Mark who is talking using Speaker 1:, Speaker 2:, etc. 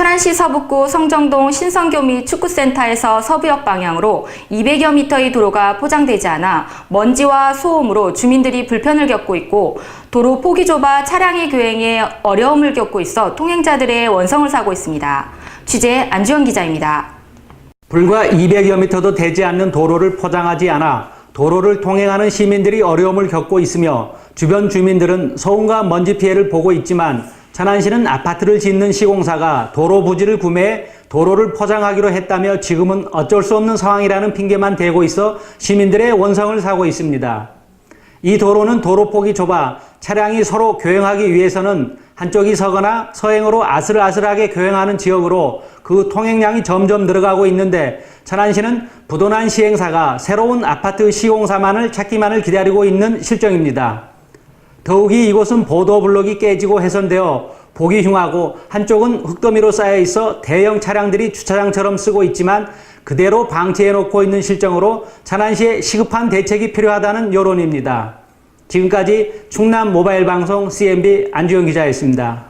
Speaker 1: 천안시 서북구 성정동 신성교미 축구센터에서 서부역 방향으로 200여 미터의 도로가 포장되지 않아 먼지와 소음으로 주민들이 불편을 겪고 있고 도로 폭이 좁아 차량의 교행에 어려움을 겪고 있어 통행자들의 원성을 사고 있습니다. 취재 안주영 기자입니다.
Speaker 2: 불과 200여 미터도 되지 않는 도로를 포장하지 않아 도로를 통행하는 시민들이 어려움을 겪고 있으며 주변 주민들은 소음과 먼지 피해를 보고 있지만 천안시는 아파트를 짓는 시공사가 도로 부지를 구매해 도로를 포장하기로 했다며 지금은 어쩔 수 없는 상황이라는 핑계만 대고 있어 시민들의 원성을 사고 있습니다. 이 도로는 도로폭이 좁아 차량이 서로 교행하기 위해서는 한쪽이 서거나 서행으로 아슬아슬하게 교행하는 지역으로 그 통행량이 점점 늘어가고 있는데 천안시는 부도난 시행사가 새로운 아파트 시공사만을 찾기만을 기다리고 있는 실정입니다. 더욱이 이곳은 보도 블록이 깨지고 훼손되어 보기 흉하고 한쪽은 흙더미로 쌓여 있어 대형 차량들이 주차장처럼 쓰고 있지만 그대로 방치해 놓고 있는 실정으로 천안시에 시급한 대책이 필요하다는 여론입니다. 지금까지 충남 모바일 방송 CNB 안주영 기자였습니다.